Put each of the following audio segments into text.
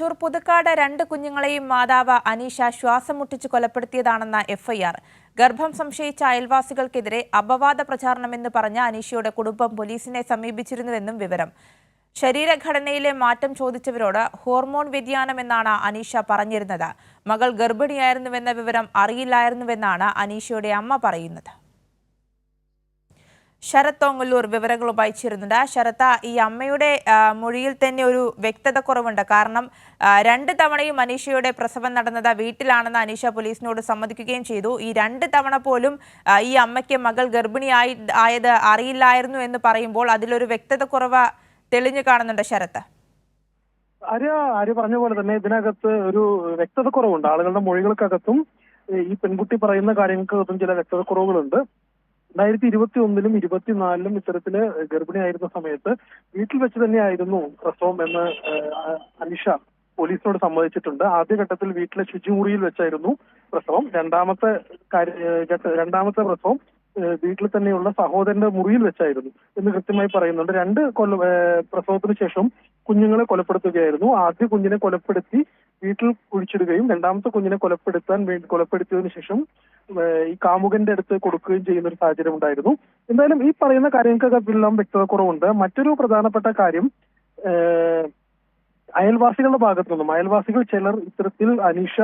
തൃശൂർ പുതുക്കാട് രണ്ട് കുഞ്ഞുങ്ങളെയും മാതാവ് അനീഷ ശ്വാസം മുട്ടിച്ച് കൊലപ്പെടുത്തിയതാണെന്ന എഫ്ഐആർ. ഗർഭം സംശയിച്ച അയൽവാസികൾക്കെതിരെ അപവാദ പ്രചാരണമെന്ന് പറഞ്ഞ അനീഷയുടെ കുടുംബം പോലീസിനെ സമീപിച്ചിരുന്നുവെന്നും വിവരം. ശരീരഘടനയിലെ മാറ്റം ചോദിച്ചവരോട് ഹോർമോൺ വ്യതിയാനമെന്നാണ് അനീഷ പറഞ്ഞിരുന്നത്. മകൾ ഗർഭിണിയായിരുന്നുവെന്ന വിവരം അറിയില്ലായിരുന്നുവെന്നാണ് അനീഷയുടെ അമ്മ പറയുന്നത്. ശരത് തോങ്ങല്ലൂർ വിവരങ്ങളുമായി ചേരുന്നുണ്ട്. ശരത്ത ഈ അമ്മയുടെ മൊഴിയിൽ തന്നെ ഒരു വ്യക്തത കുറവുണ്ട്. കാരണം രണ്ട് തവണയും അനീഷയുടെ പ്രസവം നടന്നത് വീട്ടിലാണെന്ന് അനീഷ പോലീസിനോട് സമ്മതിക്കുകയും ചെയ്തു. ഈ രണ്ട് തവണ പോലും ഈ അമ്മയ്ക്ക് മകൾ ഗർഭിണിയായി ആയത് അറിയില്ലായിരുന്നു എന്ന് പറയുമ്പോൾ അതിലൊരു വ്യക്തത കുറവ് തെളിഞ്ഞു കാണുന്നുണ്ട് ശരത്ത് ആര്യ ആര്യ പറഞ്ഞ പോലെ തന്നെ ഇതിനകത്ത് ഒരു വ്യക്തത കുറവുണ്ട്. ആളുകളുടെ മൊഴികൾക്കകത്തും ഈ പെൺകുട്ടി പറയുന്ന കാര്യങ്ങൾക്കകത്തും ചില വ്യക്തത കുറവുകളുണ്ട്. രണ്ടായിരത്തി ഇരുപത്തി ഒന്നിലും ഇരുപത്തിനാലിലും ഇത്തരത്തിൽ ഗർഭിണിയായിരുന്ന സമയത്ത് വീട്ടിൽ വെച്ച് തന്നെയായിരുന്നു പ്രസവം എന്ന് അനിഷ പോലീസിനോട് സമ്മതിച്ചിട്ടുണ്ട്. ആദ്യഘട്ടത്തിൽ വീട്ടിലെ ശുചിമുറിയിൽ വെച്ചായിരുന്നു പ്രസവം. രണ്ടാമത്തെ രണ്ടാമത്തെ പ്രസവം വീട്ടിൽ തന്നെയുള്ള സഹോദരന്റെ മുറിയിൽ വെച്ചായിരുന്നു എന്ന് കൃത്യമായി പറയുന്നുണ്ട്. രണ്ട് കൊല പ്രസവത്തിന് ശേഷം കുഞ്ഞുങ്ങളെ കൊലപ്പെടുത്തുകയായിരുന്നു. ആദ്യ കുഞ്ഞിനെ കൊലപ്പെടുത്തി വീട്ടിൽ കുഴിച്ചിടുകയും രണ്ടാമത്തെ കുഞ്ഞിനെ കൊലപ്പെടുത്താൻ വേണ്ടി കൊലപ്പെടുത്തിയതിനു ശേഷം ഈ കാമുകന്റെ അടുത്ത് കൊടുക്കുകയും ചെയ്യുന്ന ഒരു സാഹചര്യം ഉണ്ടായിരുന്നു. എന്തായാലും ഈ പറയുന്ന കാര്യങ്ങൾക്കൊക്കെ എല്ലാം വ്യക്തത കുറവുണ്ട് മറ്റൊരു പ്രധാനപ്പെട്ട കാര്യം അയൽവാസികളുടെ ഭാഗത്തു നിന്നും അയൽവാസികൾ ചിലർ ഇത്തരത്തിൽ അനീഷ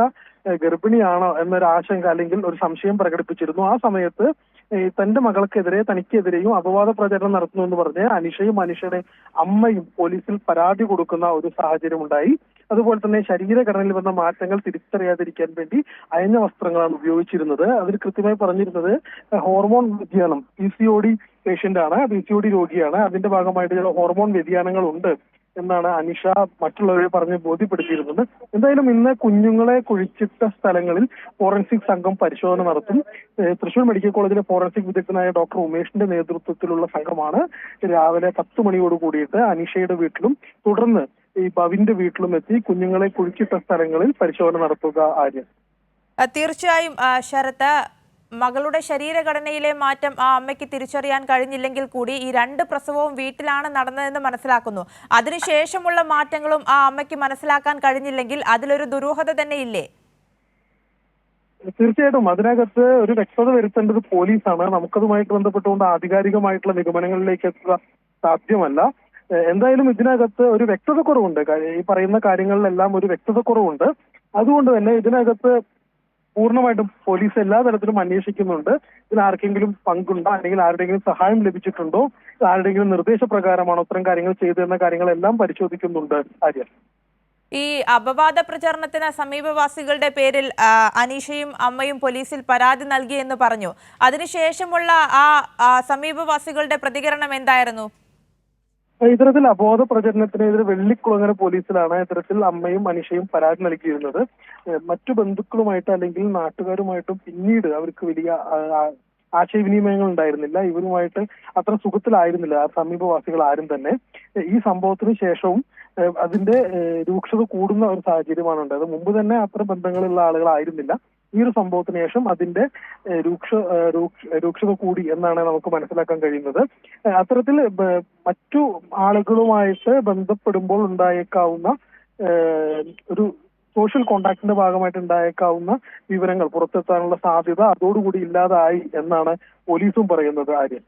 ഗർഭിണിയാണോ എന്നൊരു ആശങ്ക അല്ലെങ്കിൽ ഒരു സംശയം പ്രകടിപ്പിച്ചിരുന്നു. ആ സമയത്ത് തന്റെ മകൾക്കെതിരെ തനിക്കെതിരെയും അപവാദ പ്രചരണം നടത്തുന്നു എന്ന് പറഞ്ഞ് അനിഷയും അനിഷയുടെ അമ്മയും പോലീസിൽ പരാതി കൊടുക്കുന്ന ഒരു സാഹചര്യം ഉണ്ടായി അതുപോലെ തന്നെ ശരീരഘടനയിൽ വന്ന മാറ്റങ്ങൾ തിരിച്ചറിയാതിരിക്കാൻ വേണ്ടി അയഞ്ഞ വസ്ത്രങ്ങളാണ് ഉപയോഗിച്ചിരുന്നത്. അതിൽ കൃത്യമായി പറഞ്ഞിരുന്നത് ഹോർമോൺ വ്യതിയാനം P C O D patient ആണ്. പി സി ഒ ഡി രോഗിയാണ്. അതിന്റെ ഭാഗമായിട്ട് ചില ഹോർമോൺ വ്യതിയാനങ്ങൾ ഉണ്ട് എന്നാണ് അനിഷ മറ്റുള്ളവരെ പറഞ്ഞ് ബോധ്യപ്പെടുത്തിയിരുന്നത്. എന്തായാലും ഇന്ന് കുഞ്ഞുങ്ങളെ കുഴിച്ചിട്ട സ്ഥലങ്ങളിൽ ഫോറൻസിക് സംഘം പരിശോധന നടത്തും. തൃശൂർ മെഡിക്കൽ കോളേജിലെ ഫോറൻസിക് വിദഗ്ധനായ ഡോക്ടർ ഉമേഷിന്റെ നേതൃത്വത്തിലുള്ള സംഘമാണ് രാവിലെ പത്ത് മണിയോട് കൂടിയിട്ട് അനിഷയുടെ വീട്ടിലും തുടർന്ന് ഈ ഭവിന്റെ വീട്ടിലും എത്തി കുഞ്ഞുങ്ങളെ കുഴിച്ചിട്ട സ്ഥലങ്ങളിൽ പരിശോധന നടത്തുക ആര്യ. തീർച്ചയായും ശരത്ത് മകളുടെ ശരീരഘടനയിലെ മാറ്റം ആ അമ്മയ്ക്ക് തിരിച്ചറിയാൻ കഴിഞ്ഞില്ലെങ്കിൽ കൂടി ഈ രണ്ട് പ്രസവവും വീട്ടിലാണ് നടന്നതെന്ന് മനസ്സിലാക്കുന്നു. അതിനുശേഷമുള്ള മാറ്റങ്ങളും ആ അമ്മയ്ക്ക് മനസ്സിലാക്കാൻ കഴിഞ്ഞില്ലെങ്കിൽ അതിലൊരു ദുരൂഹത തന്നെ ഇല്ലേ തീർച്ചയായിട്ടും. അതിനകത്ത് ഒരു വ്യക്തത വരുത്തേണ്ടത് പോലീസാണ്. നമുക്കതുമായിട്ട് ബന്ധപ്പെട്ടുകൊണ്ട് ആധികാരികമായിട്ടുള്ള നിഗമനങ്ങളിലേക്ക് എത്തുക സാധ്യമല്ല. എന്തായാലും ഇതിനകത്ത് ഒരു വ്യക്തത കുറവുണ്ട്. ഈ പറയുന്ന കാര്യങ്ങളിലെല്ലാം ഒരു വ്യക്തത കുറവുണ്ട്. അതുകൊണ്ട് തന്നെ ഇതിനകത്ത് പൂർണമായിട്ടും പോലീസ് എല്ലാ തരത്തിലും അന്വേഷിക്കുന്നുണ്ട്. ഇതിൽ ആർക്കെങ്കിലും പങ്കുണ്ടോ? അല്ലെങ്കിൽ ആരുടെയെങ്കിലും സഹായം ലഭിച്ചിട്ടുണ്ടോ? ആരുടെയെങ്കിലും നിർദ്ദേശപ്രകാരമാണോ ഇത്തരം കാര്യങ്ങൾ ചെയ്തതെന്ന കാര്യങ്ങളെല്ലാം പരിശോധിക്കുന്നുണ്ട് ആര്യ. ഈ അപവാദ പ്രചരണത്തിന് സമീപവാസികളുടെ പേരിൽ അനീഷയും അമ്മയും പോലീസിൽ പരാതി നൽകിയെന്ന് പറഞ്ഞു. അതിനുശേഷമുള്ള ആ സമീപവാസികളുടെ പ്രതികരണം എന്തായിരുന്നു? ഇത്തരത്തിൽ അബോധ പ്രചരണത്തിനെതിരെ വെള്ളിക്കുളങ്ങര പോലീസിലാണ് ഇത്തരത്തിൽ അമ്മയും മനുഷ്യയും പരാതി നൽകിയിരുന്നത്. മറ്റു ബന്ധുക്കളുമായിട്ട് അല്ലെങ്കിൽ നാട്ടുകാരുമായിട്ടും പിന്നീട് അവർക്ക് വലിയ ആശയവിനിമയങ്ങൾ ഉണ്ടായിരുന്നില്ല. ഇവരുമായിട്ട് അത്ര സുഖത്തിലായിരുന്നില്ല. ആ സമീപവാസികൾ ആരും തന്നെ. ഈ സംഭവത്തിന് ശേഷവും അതിന്റെ രൂക്ഷത കൂടുന്ന ഒരു സാഹചര്യമാണ് ഉണ്ടായത്. മുമ്പ് തന്നെ അത്ര ബന്ധങ്ങളുള്ള ആളുകളായിരുന്നില്ല. ഈ ഒരു സംഭവത്തിന് ശേഷം അതിന്റെ രൂക്ഷ രൂക്ഷത കൂടി എന്നാണ് നമുക്ക് മനസ്സിലാക്കാൻ കഴിയുന്നത്. അത്തരത്തിൽ മറ്റു ആളുകളുമായിട്ട് ബന്ധപ്പെടുമ്പോൾ ഉണ്ടായേക്കാവുന്ന ഒരു സോഷ്യൽ കോണ്ടാക്ടിന്റെ ഭാഗമായിട്ട് ഉണ്ടായേക്കാവുന്ന വിവരങ്ങൾ പുറത്തെത്താനുള്ള സാധ്യത അതോടുകൂടി ഇല്ലാതായി എന്നാണ് പോലീസും പറയുന്നത് ആര്യ